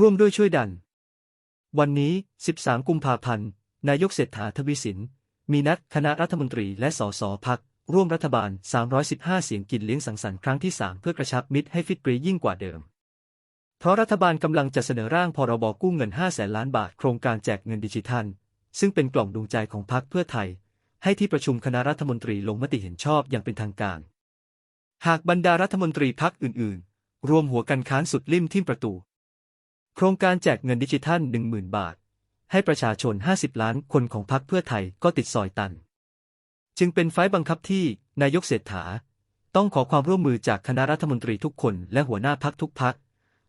ร่วมด้วยช่วยดัน วันนี้ 13 กุมภาพันธ์ นายกเศรษฐาทวีสิน มีนัดคณะรัฐมนตรีและสสพัก ร่วมรัฐบาล 315 เสียงกินเลี้ยงสังสรรค์ครั้งที่ 3 เพื่อกระชับมิตรให้ฟิตปรียิ่งกว่าเดิม เพราะรัฐบาลกำลังจะเสนอร่างพรบกู้เงิน 5 แสนล้านบาทโครงการแจกเงินดิจิทัล ซึ่งเป็นกล่องดวงใจของพรรคเพื่อไทย ให้ที่ประชุมคณะรัฐมนตรีลงมติเห็นชอบอย่างเป็นทางการ หากบรรดารัฐมนตรีพักอื่น ๆ รวมหัวกันค้านสุดลิ่มทิ่มประตู โครงการแจกเงินดิจิทัล 10,000 บาท ให้ประชาชน 50 ล้านคนของพรรคเพื่อไทยก็ติดซอยตัน จึงเป็นไฟล์บังคับที่นายกเศรษฐา ต้องขอความร่วมมือจากคณะรัฐมนตรีทุกคนและหัวหน้าพักทุกพัก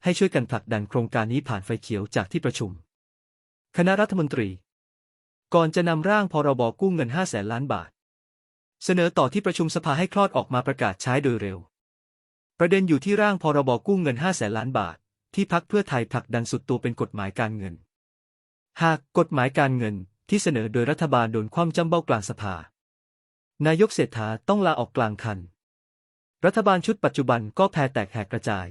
ให้ช่วยกันผลักดันโครงการนี้ผ่านไฟเขียวจากที่ประชุม คณะรัฐมนตรี ก่อนจะนำร่างพรบกู้เงิน5แสนล้านบาท เสนอต่อที่ประชุมสภาให้คลอดออกมาประกาศใช้โดยเร็ว ประเด็นอยู่ที่ร่างพรบกู้เงิน5แสนล้านบาท ที่พักเพื่อไทยผลักดันสุดตัวเป็นกฎหมายการเงิน หากกฎหมายการเงินที่เสนอโดยรัฐบาลโดนคว่ำจำเบ้ากลางสภา นายกเศรษฐาต้องลาออกกลางคัน รัฐบาลชุดปัจจุบันก็แพ้แตกแหกกระจาย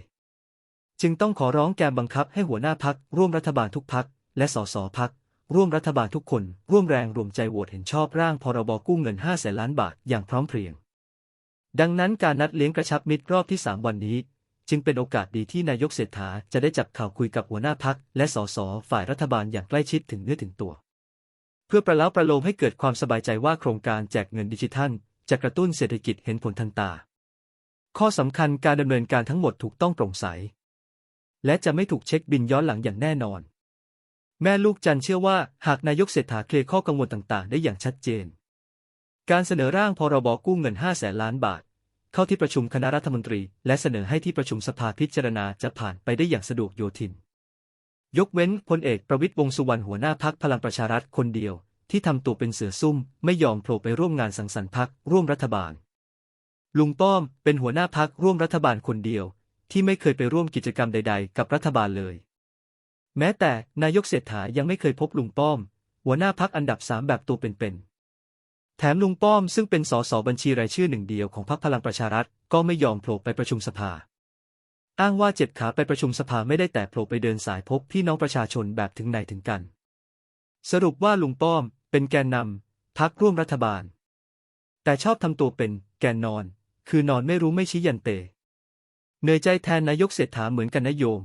จึงต้องขอร้องแกมบังคับให้หัวหน้าพักร่วมรัฐบาลทุกพักและสสพักร่วมรัฐบาลทุกคน ร่วมแรงรวมใจโหวตเห็นชอบร่างพรบกู้เงิน5แสนล้านบาทอย่างพร้อมเพรียง ดังนั้นการนัดเลี้ยงกระชับมิตรรอบที่ 3 วันนี้ จึงเป็นโอกาสดีที่นายกเศรษฐาจะได้จับข่าวคุยกับหัวหน้าพักและสสฝ่ายรัฐบาลอย่างใกล้ชิดถึงเนื้อถึงตัว เพื่อประล้าประโลมให้เกิดความสบายใจว่าโครงการแจกเงินดิจิทัล จะกระตุ้นเศรษฐกิจเห็นผลทันตา ข้อสำคัญการดำเนินการทั้งหมดถูกต้องโปร่งใส และจะไม่ถูกเช็คบินย้อนหลังอย่างแน่นอน แม่ลูกจันเชื่อว่าหากนายกเศรษฐาเคลียร์ข้อกังวลต่างๆ ได้อย่างชัดเจน การเสนอร่างพรบกู้เงิน5แสนล้านบาท เข้าที่ประชุมคณะรัฐมนตรี และเสนอให้ที่ประชุมสภาพิจารณาจะผ่านไปได้อย่างสะดวกโยทิน ยกเว้นพลเอกประวิตรวงสุวรรณหัวหน้าพักพลังประชารัฐคนเดียว ที่ทำตัวเป็นเสือซุ่มไม่ยอมโผล่ไปร่วมงานสังสรรค์พักร่วมรัฐบาล ลุงป้อมเป็นหัวหน้าพักร่วมรัฐบาลคนเดียว ที่ไม่เคยไปร่วมกิจกรรมใด ๆ กับรัฐบาลเลย แม้แต่นายกเศรษฐายังไม่เคยพบลุงป้อม หัวหน้าพักอันดับสามแบบตัวเป็นๆ แถมลุงป้อมซึ่งเป็นสสบัญชีรายชื่อหนึ่งเดียวของพรรคพลังประชารัฐก็ไม่ยอมโผล่ไปประชุมสภา อ้างว่าเจ็บขาไปประชุมสภาไม่ได้แต่โผล่ไปเดินสายพบพี่น้องประชาชนแบบถึงไหนถึงกัน สรุปว่าลุงป้อม เป็นแกนนำพักร่วมรัฐบาล แต่ชอบทำตัวเป็นแกนนอน คือนอนไม่รู้ไม่ชี้ยันเต เหนื่อยใจแทนนายกเศรษฐาเหมือนกันนะโยม